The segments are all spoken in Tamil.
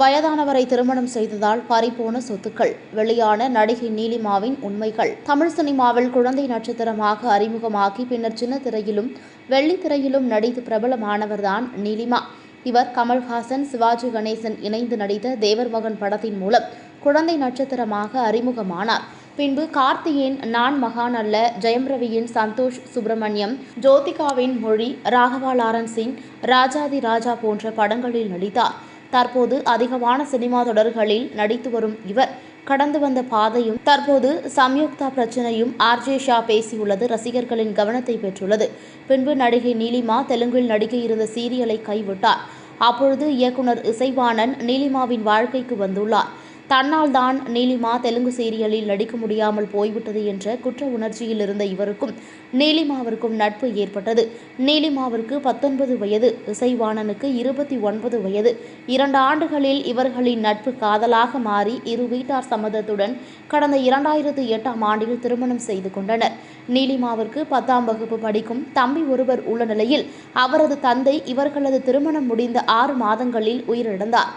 வயதானவரை திருமணம் செய்ததால் பறிபோன சொத்துக்கள் வெளியான நடிகை நீலிமாவின் உண்மைகள். தமிழ் சினிமாவில் குழந்தை நட்சத்திரமாக அறிமுகமாகி பின்னர் சின்ன திரையிலும் வெள்ளித்திரையிலும் நடித்து பிரபலமானவர்தான் நீலிமா. இவர் கமல்ஹாசன் சிவாஜி கணேசன் இணைந்து நடித்த தேவர் மகன் படத்தின் மூலம் குழந்தை நட்சத்திரமாக அறிமுகமானார். பின்பு கார்த்தியின் நான் மகான் அல்ல ஜெயம் ரவியின் சந்தோஷ் சுப்பிரமணியம் ஜோதிகாவின் மொழி ராகவா லாரன்ஸ் சிங் ராஜாதி ராஜா போன்ற படங்களில் நடித்தார். தற்போது அதிகமான சினிமா தொடர்களில் நடித்து வரும் இவர் கடந்து வந்த பாதையும் தற்போது சம்யுக்தா பிரச்சனையும் ஆர்ஜே ஷா பேசியுள்ளது ரசிகர்களின் கவனத்தை பெற்றுள்ளது. பின்பு நடிகை நீலிமா தெலுங்கில் நடிக்க இருந்த சீரியலை கைவிட்டார். அப்பொழுது இயக்குனர் இசைவாணன் நீலிமாவின் வாழ்க்கைக்கு வந்துள்ளார். தன்னால் தான் நீலிமா தெலுங்கு சீரியலில் நடிக்க முடியாமல் போய்விட்டது என்ற குற்ற உணர்ச்சியில் இருந்த இவருக்கும் நீலிமாவிற்கும் நட்பு ஏற்பட்டது. நீலிமாவிற்கு பத்தொன்பது வயது இசைவாணனுக்கு இருபத்தி ஒன்பது வயது. இரண்டு ஆண்டுகளில் இவர்களின் நட்பு காதலாக மாறி இரு வீட்டார் சம்மதத்துடன் கடந்த இரண்டாயிரத்து எட்டாம் ஆண்டில் திருமணம் செய்து கொண்டனர். நீலிமாவிற்கு பத்தாம் வகுப்பு படிக்கும் தம்பி ஒருவர் உள்ள நிலையில் அவரது தந்தை இவர்களது திருமணம் முடிந்த ஆறு மாதங்களில் உயிரிழந்தார்.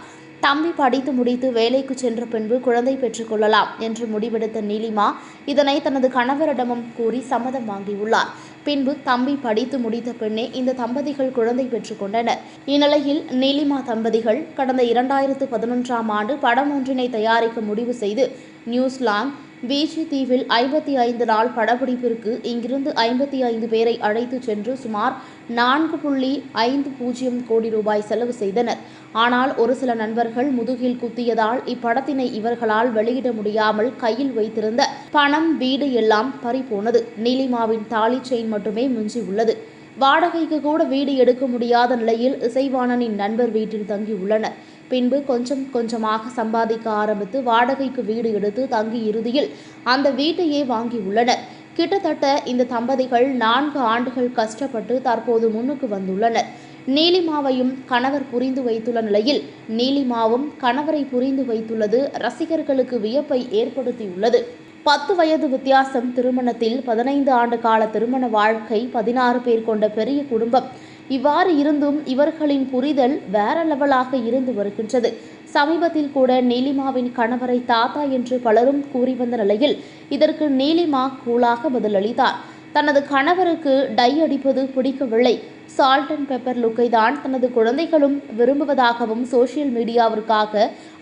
தம்பி படித்து முடித்து வேலைக்கு சென்ற பின்பு குழந்தை பெற்றுக்கொள்ளலாம் என்று முடிவெடுத்த நீலிமா இதனை தனது கணவரிடமும் கூறி சம்மதம் வாங்கியுள்ளார். பின்பு தம்பி படித்து முடித்த பின்னே இந்த தம்பதிகள் குழந்தை பெற்றுக்கொண்டனர் இந்நிலையில் நீலிமா தம்பதிகள் கடந்த இரண்டாயிரத்து பதினொன்றாம் ஆண்டு படம் ஒன்றினை தயாரிக்க முடிவு செய்து நியூசிலாந்து பீச்சி தீவில் ஐம்பத்தி ஐந்து நாள் படப்பிடிப்பிற்கு இங்கிருந்து ஐம்பத்தி ஐந்து பேரை அழைத்து சென்று சுமார் நான்கு புள்ளி ஐந்து பூஜ்ஜியம் கோடி ரூபாய் செலவு செய்தனர். ஆனால் ஒரு சில நண்பர்கள் முதுகில் குத்தியதால் இப்படத்தினை இவர்களால் வெளியிட முடியாமல் கையில் வைத்திருந்த பணம் வீடு எல்லாம் பறிபோனது. நீலிமாவின் தாலி செயின் மட்டுமே மிஞ்சி உள்ளது வாடகைக்கு கூட வீடு எடுக்க முடியாத நிலையில் இசைவாணனின் நண்பர் வீட்டில் தங்கியுள்ளனர். பின்பு கொஞ்சம் கொஞ்சமாக சம்பாதிக்க ஆரம்பித்து வாடகைக்கு வீடு எடுத்து தங்கி இறுதியில் அந்த வீட்டையே வாங்கியுள்ளனர். கிட்டத்தட்ட இந்த தம்பதிகள் நான்கு ஆண்டுகள் கஷ்டப்பட்டு தற்போது முன்னுக்கு வந்துள்ளனர். நீலிமாவையும் கணவர் புரிந்து வைத்துள்ள நிலையில் நீலிமாவும் கணவரை புரிந்து வைத்துள்ளது ரசிகர்களுக்கு வியப்பை ஏற்படுத்தியுள்ளது. பத்து வயது வித்தியாசம் திருமணத்தில் பதினைந்து ஆண்டு கால திருமண வாழ்க்கை பதினாறு பேர் கொண்ட பெரிய குடும்பம். இவ்வாறு இருந்தும் இவர்களின் புரிதல் வேற லெவலாக இருந்து வருகின்றது. சமீபத்தில் கூட நீலிமாவின் கணவரை தாத்தா என்று பலரும் கூறி வந்த நிலையில் இதற்கு நீலிமா கூலாக பதிலளித்தார். தனது கணவருக்கு டை அடிப்பது பிடிக்கவில்லை. சால்ட் அண்ட் பெப்பர் லுக்கை தான் தனது குழந்தைகளும் விரும்புவதாகவும் சோசியல் மீடியாவிற்காக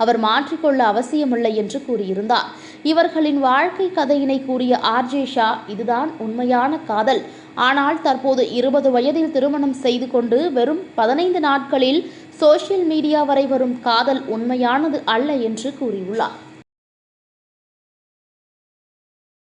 அவர் மாற்றிக்கொள்ள அவசியமில்லை என்று கூறியிருந்தார். இவர்களின் வாழ்க்கை கதையினை கூறிய ஆர்ஜே ஷா இதுதான் உண்மையான காதல். ஆனால் தற்போது இருபது வயதில் திருமணம் செய்து கொண்டு வெறும் பதினைந்து நாட்களில் சோசியல் மீடியா வரை வரும் காதல் உண்மையானது அல்ல என்று கூறியுள்ளார்.